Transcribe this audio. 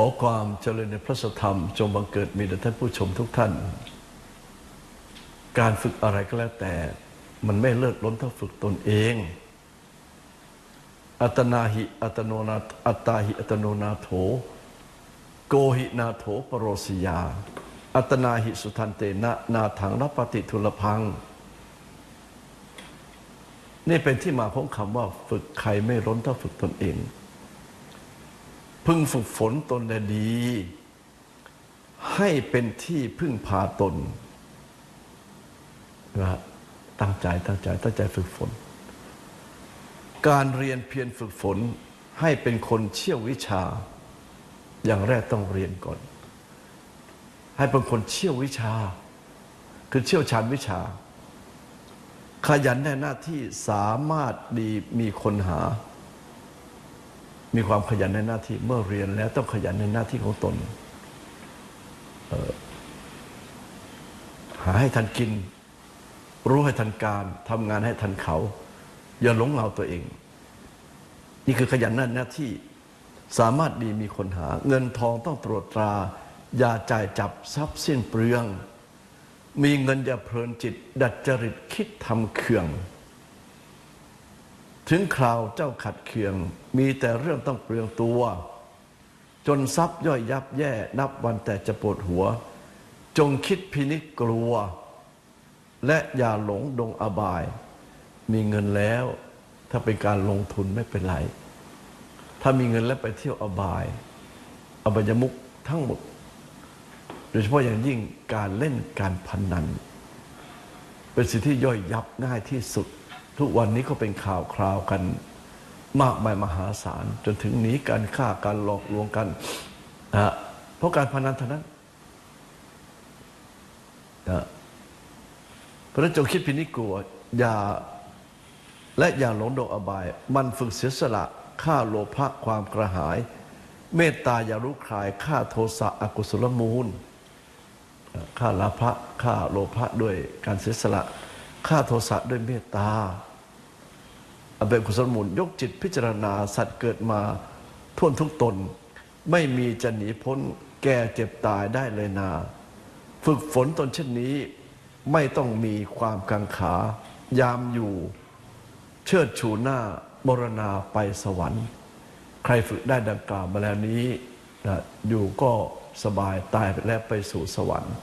อความเจริญในพระสธรรม จงบังเกิดมีแด่ท่านผู้ชมทุกท่าน การฝึกอะไรก็แล้วแต่ มันไม่เลิศล้นเท่าฝึกตนเอง อัตนาหิอัตโนนาอัตตาหิอัตโนนาโถ โกหินาโถปโรสยา อัตนาหิสุทันเตนะนาถังรับปฏิทุลพัง นี่เป็นที่มาของคำว่าฝึกใครไม่ล้นเท่าฝึกตนเอง พึงฝึกฝนตนและดี ให้เป็นที่พึ่งพาตนนะตั้งใจตั้งใจตั้งใจฝึกฝน การเรียนเพียรฝึกฝนให้เป็นคนเชี่ยววิชา อย่างแรกต้องเรียนก่อน ให้เป็นคนเชี่ยววิชา คือเชี่ยวชาญวิชา ขยันในหน้าที่สามารถดีมีคนหา มีความขยันในหน้าที่เมื่อเรียนแล้วต้องขยันในหน้าที่ของตน หาให้ทันกิน รู้ให้ทันการทำงานให้ทันเขา อย่าหลงเอาตัวเอง นี่คือขยันในหน้าที่สามารถดีมีคนหา เงินทองต้องตรวจตรา อย่าจ่ายจับทรัพย์สิ้นเปลือง มีเงินอย่าเพลินจิต ดัดจริตคิดทำเคือง ถึงคราวเจ้าขัดเคือง มีแต่เรื่องต้องเปลืองตัว จนทรัพย์ย่อยยับแย่ นับวันแต่จะปวดหัว จงคิดพินิจกลัว และอย่าหลงดงอบาย มีเงินแล้ว ถ้าเป็นการลงทุนไม่เป็นไร ถ้ามีเงินแล้วไปเที่ยวอบาย อบายมุกทั้งหมด โดยเฉพาะอย่างยิ่งการเล่นการพนนัน เป็นสิ่งที่ย่อยยับง่ายที่สุด ทุกวันนี้ก็เป็นข่าวคราวกันมากมายมหาศาล จนถึงหนีการฆ่าการหลอกลวงกันนะเพราะการพนันเท่านั้นนะเพราะฉะนั้นจงคิดพินิจกลัวอย่าและอย่าหลงดงอบาย มันฝึกเสียสละฆ่าโลภะความกระหาย เมตตาอย่ารู้คลายฆ่าโทสะอกุศลมูลฆ่าลาภะฆ่าโลภะด้วยการเสียสละฆ่าโทสะด้วยเมตตา อเบกุศลมูลยกจิตพิจารณาสัตว์เกิดมาท่วนทุกตน ไม่มีจะหนีพ้นแก่เจ็บตายได้เลยนา ฝึกฝนตนเช่นนี้ไม่ต้องมีความกังขายามอยู่ เชิดชูหน้ามรณาไปสวรรค์ ใครฝึกได้ดังกล่าวมาแล้วนี้นะอยู่ก็สบายตายไปแล้วไปสู่สวรรค์